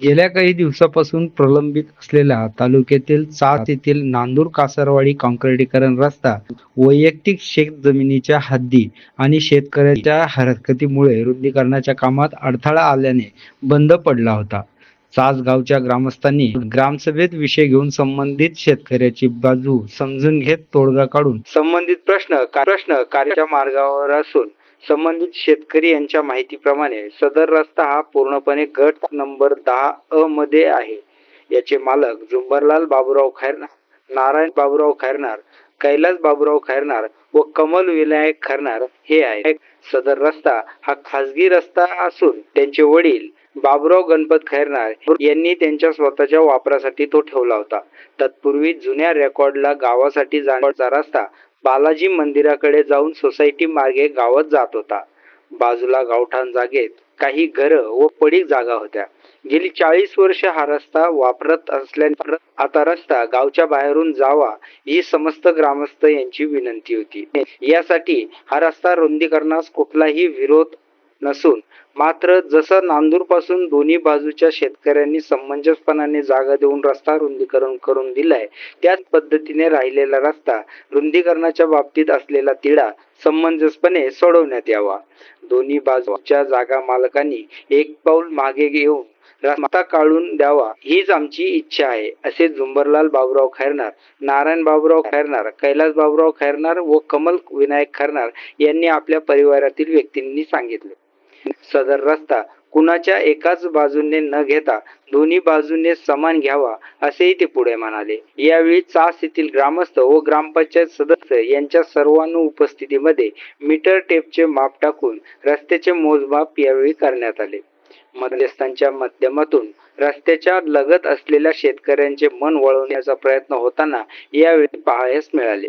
गेल्या काही दिवसापासून प्रलंबित असलेला तालुक्यातील चास येथील नांदूर कासारवाडी काँक्रिटीकरण रस्ता वैयक्तिक शेत जमिनीच्या हद्दी आणि शेतकऱ्याच्या हरकतीमुळे रुंदीकरणाच्या कामात अडथळा आल्याने बंद पडला होता. चास गावच्या ग्रामस्थांनी ग्रामसभेत विषय घेऊन संबंधित शेतकऱ्याची बाजू समजून घेत तोडगा काढून संबंधित प्रश्न प्रश्न कार्याच्या मार्गावर असून संबंधित शेतकरी यांच्या माहितीप्रमाणे सदर रस्ता हा पूर्णपणे गट नंबर दहा अ मध्ये आहे. याचे मालक झुंबरलाल बाबूराव खैरनार नारायण बाबूराव खैरनार कैलास बाबूराव खैरनार व कमल विनायक खैरनार हे आहे सदर रस्ता हा खासगी रस्ता असून त्यांचे वडील बाबुराव गणपत खैरनार यांनी त्यांच्या स्वतःच्या वापरासाठी तो ठेवला होता. तत्पूर्वी जुन्या रेकॉर्डला गावासाठी जाण्याचा रस्ता बालाजी मंदिराकडे जाऊन सोसायटी मार्गे गावात जात होता. बाजूला गावठाण जागेत काही घरं व पडीक जागा होत्या. गेली चाळीस वर्ष हा रस्ता वापरत असल्याने आता रस्ता गावच्या बाहेरून जावा ही समस्त ग्रामस्थ यांची विनंती होती. यासाठी हा रस्ता रुंदीकरणास कुठलाही विरोध नसून मात्र जसं नांदूरपासून दोन्ही बाजूच्या शेतकऱ्यांनी समंजसपणाने जागा देऊन रस्ता रुंदीकरण करून दिलाय त्याच पद्धतीने राहिलेला रस्ता रुंदीकरणाच्या बाबतीत असलेला तिढा समंजसपणे सोडवण्यात यावा. दोन्ही बाजूच्या जागा मालकांनी एक पाऊल मागे घेऊन रस्ता काढून द्यावा हीच आमची इच्छा आहे असे झुंबरलाल बाबुराव खैरनार नारायण बाबुराव खैरनार कैलास बाबुराव खैरनार व कमल विनायक खैरनार यांनी आपल्या परिवारातील व्यक्तींनी सांगितले. सदर रस्ता. कुणाच्या एकाच बाजूने न घेता दोन्ही बाजूने समान घ्यावा असेही ते पुढे म्हणाले. यावेळी चास येथील ग्रामस्थ व ग्रामपंचायत सदस्य यांच्या सर्वांनु उपस्थितीमध्ये मीटर टेपचे माप टाकून रस्त्याचे मोजमाप यावेळी करण्यात आले. मध्यस्थांच्या माध्यमातून रस्त्याच्या लगत असलेल्या शेतकऱ्यांचे मन वळवण्याचा प्रयत्न होताना यावेळी पाहायस मिळाले.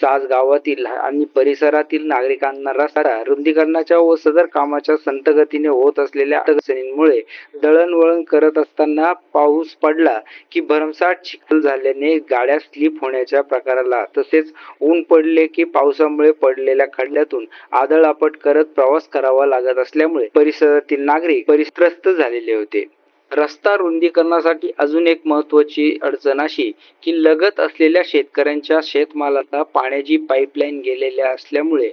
चाच गावातील आणि परिसरातील नागरिकांना रस्ता रुंदीकरणाच्या व सदर कामाच्या संतगतीने होत असलेल्या अडचणींमुळे दळणवळण करत असताना पाऊस पडला की भरमसाठ चिखल झाल्याने गाड्या स्लिप होण्याच्या प्रकाराला तसेच ऊन पडले की पावसामुळे पडलेल्या खड्ड्यातून आदळआपट करत प्रवास करावा लागत असल्यामुळे परिसरातील नागरिक परिस्त्रस्त झालेले होते. रस्ता रुंदीकरणासाठी अजून एक महत्वाची अडचण अशी की लगत असलेल्या शेतकऱ्यांच्या शेतमालाला पाण्याची पाईपलाईन गेलेल्या असल्यामुळे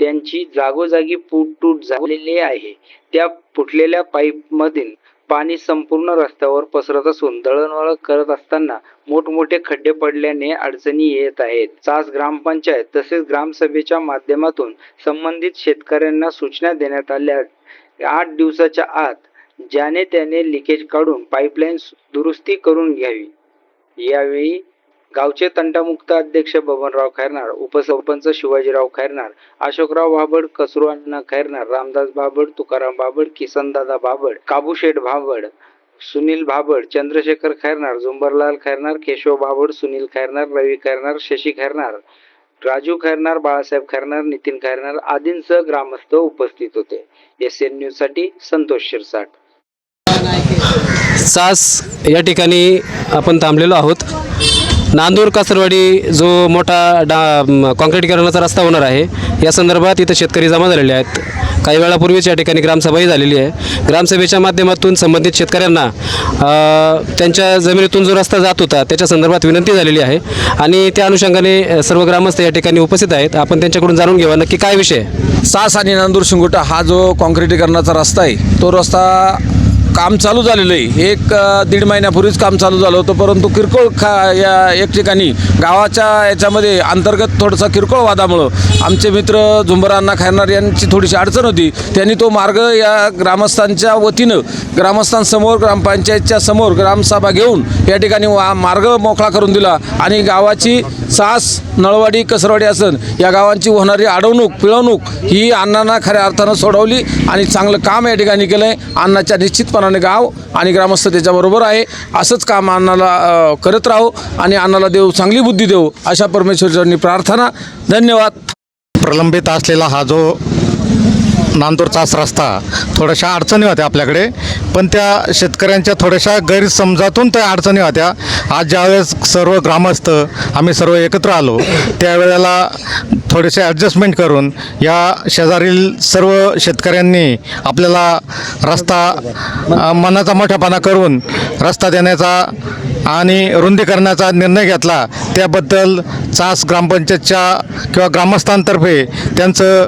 त्यांची जागोजागी फूटतूट झालेली आहे. त्या फुटलेल्या पाईपमधील पाणी संपूर्ण रस्त्यावर पसरत असून दळणवळण करत असताना मोठमोठे खड्डे पडल्याने अडचणी येत आहेत. चास ग्रामपंचायत तसेच ग्रामसभेच्या माध्यमातून संबंधित शेतकऱ्यांना सूचना देण्यात आल्या. आठ दिवसाच्या आत ज्याने त्याने लिकेज काढून पाईपलाईन दुरुस्ती करून घ्यावी. यावेळी गावचे तंटामुक्त अध्यक्ष बबनराव खैरनार उपसरपंच शिवाजीराव खैरनार अशोकराव बाबड कसुराण्णा खैरनार रामदास बाबड तुकाराम बाबड किसनदादा बाबड काबूशेठ बाबड सुनील बाबड चंद्रशेखर खैरनार झुंबरलाल खैरनार केशव बाबड सुनील खैरनार रवी खैरनार शशी खैरनार राजू खैरनार बाळासाहेब खैरनार नितीन खैरनार आदींसह ग्रामस्थ उपस्थित होते. एस एन न्यूजसाठी संतोष शिरसाट. सास या ठिकाणी आपण थांबलेलो आहोत. नांदूर कासरवाडी जो मोठा डा काँक्रीटीकरणाचा रस्ता होणार आहे या संदर्भात इथं शेतकरी जमा झालेले आहेत. काही वेळापूर्वीच या ठिकाणी ग्रामसभाही झालेली आहे. ग्रामसभेच्या माध्यमातून संबंधित शेतकऱ्यांना त्यांच्या जमिनीतून जो रस्ता जात होता त्याच्या संदर्भात विनंती झालेली आहे. आणि त्या अनुषंगाने सर्व ग्रामस्थ या ठिकाणी उपस्थित आहेत. आपण त्यांच्याकडून जाणून घेऊया नक्की काय विषय आहे. सास आणि नांदूर शिंगोटा हा जो काँक्रीटीकरणाचा रस्ता आहे तो रस्ता काम चालू झालेलं आहे. एक दीड महिन्यापूर्वीच काम चालू झालं होतं परंतु किरकोळ खा या एक ठिकाणी गावाच्या याच्यामध्ये अंतर्गत थोडंसं किरकोळ वादामुळं आमचे मित्र झुंबरांना खैरनार यांची थोडीशी अडचण होती. त्यांनी तो मार्ग या ग्रामस्थांच्या वतीनं ग्रामस्थांसमोर ग्रामपंचायतच्या समोर ग्रामसभा घेऊन या ठिकाणी वा मार्ग मोकळा करून दिला. आणि गावाची सास नळवाडी कसरवाडी असन या गावांची होणारी अडवणूक पिळवणूक ही अण्णांना खऱ्या अर्थानं सोडवली आणि चांगलं काम या ठिकाणी केलं आहे अण्णाच्या निश्चितपणाने गाव आणि ग्रामस्थ त्याच्याबरोबर आहे. असंच काम अण्णाला करत राहू आणि अण्णाला देऊ चांगली बुद्धी देऊ अशा परमेश्वरचरणी प्रार्थना. धन्यवाद. प्रलंबित असलेला हा जो नांदूर चास रस्ता थोड्याशा अडचणी होत्या आपल्याकडे. पण त्या शेतकऱ्यांच्या थोड्याशा गैरसमजातून त्या अडचणी होत्या. आज ज्यावेळेस सर्व ग्रामस्थ आम्ही सर्व एकत्र आलो त्यावेळेला थोडेसे ॲडजस्टमेंट करून या शेजारील सर्व शेतकऱ्यांनी आपल्याला रस्ता मनाचा मोठेपणा करून रस्ता देण्याचा आणि रुंदीकरणाचा निर्णय घेतला. त्याबद्दल चास ग्रामपंचायतच्या किंवा ग्रामस्थांतर्फे त्यांचं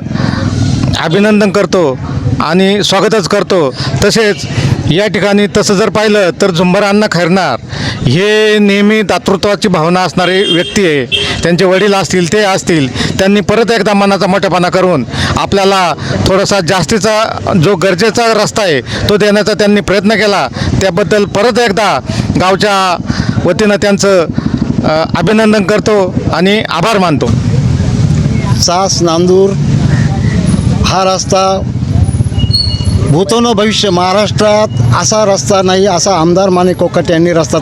अभिनंदन करतो आणि स्वागतच करतो. तसेच या ठिकाणी तसं जर पाहिलं तर झुंबर अण्णा खैरनार हे नेहमी दातृत्वाची भावना असणारे व्यक्ती आहे. त्यांचे वडील असतील ते असतील त्यांनी परत एकदा मनाचा मोठेपणा करून आपल्याला थोडासा जास्तीचा जो गरजेचा रस्ता आहे तो देण्याचा त्यांनी प्रयत्न केला. त्याबद्दल परत एकदा गावच्या वतीनं त्यांचं अभिनंदन करतो आणि आभार मानतो. सास नांदूर हा रस्ता भूतोन भविष्य महाराष्ट्रात असा रस्ता नाही असा आमदार माने कोकट यांनी रस्ता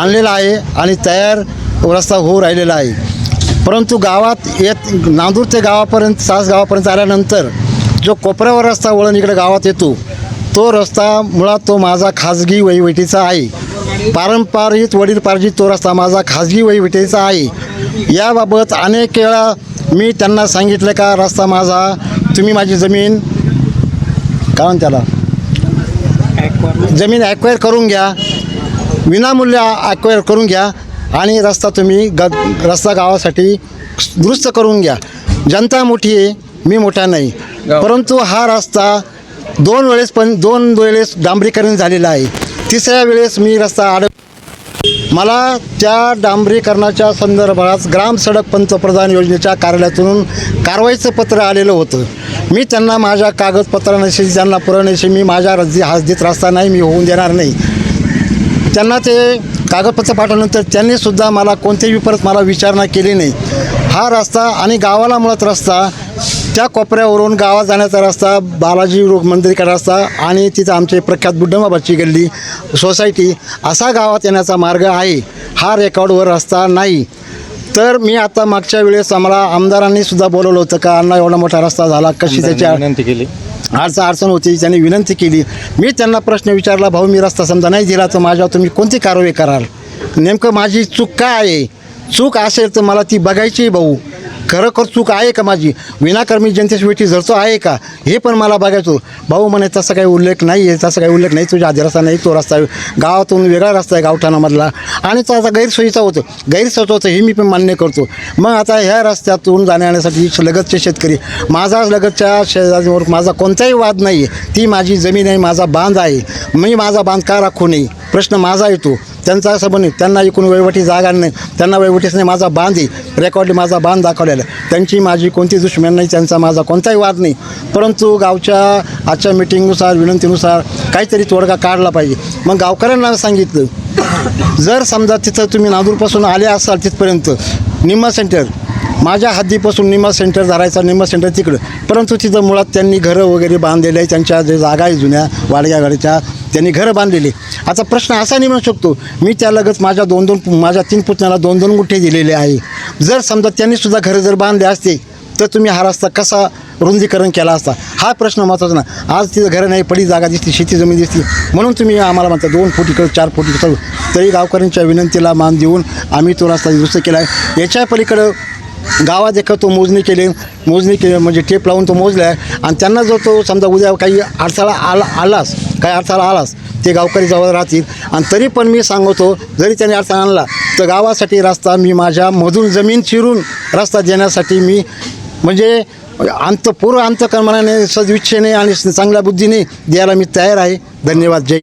आणलेला आहे आणि तयार रस्ता होऊ राहिलेला आहे. परंतु गावात येत नांदूर ते गावापर्यंत सास गावापर्यंत आल्यानंतर जो कोपऱ्यावर रस्ता वळण इकडे गावात येतो तो रस्ता मुळात तो माझा खाजगी वहिवटीचा आहे. पारंपरिक वडीलपार्जित तो रस्ता माझा खाजगी वहिवटीचा आहे. याबाबत अनेक वेळा मी त्यांना सांगितलं का रस्ता माझा तुम्ही माझी जमीन काय म्हणते त्याला. जमीन ॲक्वायर करून घ्या. विनामूल्य ॲक्वायर करून घ्या. आणि रस्ता तुम्ही ग रस्ता गावासाठी दुरुस्त करून घ्या. जनता मोठी आहे मी मोठा नाही. परंतु हा रस्ता दोन वेळेस पण दोन वेळेस डांबरीकरण झालेला आहे. तिसऱ्या वेळेस मी रस्ता आड मला त्या डांबरीकरणाच्या संदर्भात ग्राम सडक पंतप्रधान योजनेच्या कार्यालयातून कारवाईचं पत्र आलेलं होतं. मी त्यांना माझ्या कागदपत्रांशी त्यांना पुरवण्याशी मी माझ्या रस्ती देत रस्ता नाही मी होऊन देणार नाही. त्यांना ते कागदपत्र पाठवल्यानंतर त्यांनीसुद्धा मला कोणतेही परत मला विचारणा केली नाही. हा रस्ता आणि गावाला मुळात रस्ता त्या कोपऱ्यावरून गावात जाण्याचा रस्ता बालाजी रोग मंदिरकडे रस्ता आणि तिथं आमचे प्रख्यात बुड्डमाबाची गल्ली सोसायटी असा गावात येण्याचा मार्ग आहे. हा रेकॉर्डवर रस्ता नाही. तर मी आता मागच्या वेळेस आम्हाला आमदारांनी सुद्धा बोलवलं होतं का अण्णा एवढा मोठा रस्ता झाला कशी त्याच्या विनंती केली. अडचण अडचण होती त्यांनी विनंती केली. मी त्यांना प्रश्न विचारला भाऊ मी रस्ता समजा नाही दिला तर माझ्यावर तुम्ही कोणती कारवाई कराल? नेमकं माझी चूक काय आहे? चूक असेल तर मला ती बघायची भाऊ. खरोखर चूक आहे का माझी? विनाकर्मी जनतेची वेठी झरतो आहे का? हे पण मला बघायचो भाऊ म्हणे तसा काही उल्लेख नाही आहे तसा काही उल्लेख नाही. तुझ्या आधी रस्ता नाही तो रस्ता गावातून वेगळा रस्ता आहे गावठाणामधला. आणि तो आता गैरसोयीचा होतो. गैरसोयीचा होतं हे मी पण मान्य करतो. मग आता ह्या रस्त्यातून जाण्यासाठी लगतचे शेतकरी माझा लगतच्या शेजारीवर माझा कोणताही वाद नाही आहे ती माझी जमीन आहे माझा बांध आहे. मी माझा बांध का राखू नये? प्रश्न माझा येतो. त्यांचा असं म्हणे त्यांना एकूण वैवटी जागा नाही त्यांना वहिवटीच नाही माझा बांध आहे. रेकॉर्डली माझा बांध दाखवलेला त्यांची माझी कोणती दुश्मन नाही त्यांचा माझा कोणताही वाद नाही. परंतु गावच्या आजच्या मिटिंगनुसार विनंतीनुसार काहीतरी तोडगा काढला पाहिजे. मग गावकऱ्यांना सांगितलं जर समजा तिथं तुम्ही नांदूरपासून आले असाल तिथपर्यंत निम्मा सेंटर माझ्या हद्दीपासून निम्मा सेंटर धरायचा निमा सेंटर तिकडं. परंतु तिथं मुळात त्यांनी घरं वगैरे बांधलेले आहे त्यांच्या जे जागा आहे जुन्या वाडग्या गाडीच्या त्यांनी घरं बांधलेली. आता प्रश्न असा निघू शकतो मी त्या लगत माझ्या दोन दोन माझ्या तीन पुतण्याला दोन दोन गुठे दिलेले आहे. जर समजा त्यांनीसुद्धा घरं जर बांधले असते तर तुम्ही हा रस्ता कसा रुंदीकरण केला असता? हा प्रश्न महत्त्वाचा ना. आज तिथं घरं नाही पडी जागा दिसती शेती जमीन दिसती म्हणून तुम्ही आम्हाला म्हणता दोन फूट इकडं चार फूट इकडं तरी गावकऱ्यांच्या विनंतीला मान देऊन आम्ही तो रस्ता दुरुस्त केला आहे. याच्या पलीकडं गावात एका तो मोजणी केली मोजणी केली म्हणजे टेप लावून तो मोजला आहे आणि त्यांना जर तो समजा उद्या काही अडथळा आला आलास काही अडथळा आलास ते गावकरी जवळ राहतील. आणि तरी पण मी सांगतो जरी त्यांनी अडथळा आणला तर गावासाठी रस्ता मी माझ्या मधून जमीन चिरून रस्ता देण्यासाठी मी म्हणजे अंत पूर्व अंतकर्माने सदिच्छेने आणि चांगल्या बुद्धीने द्यायला मी तयार आहे. धन्यवाद. जय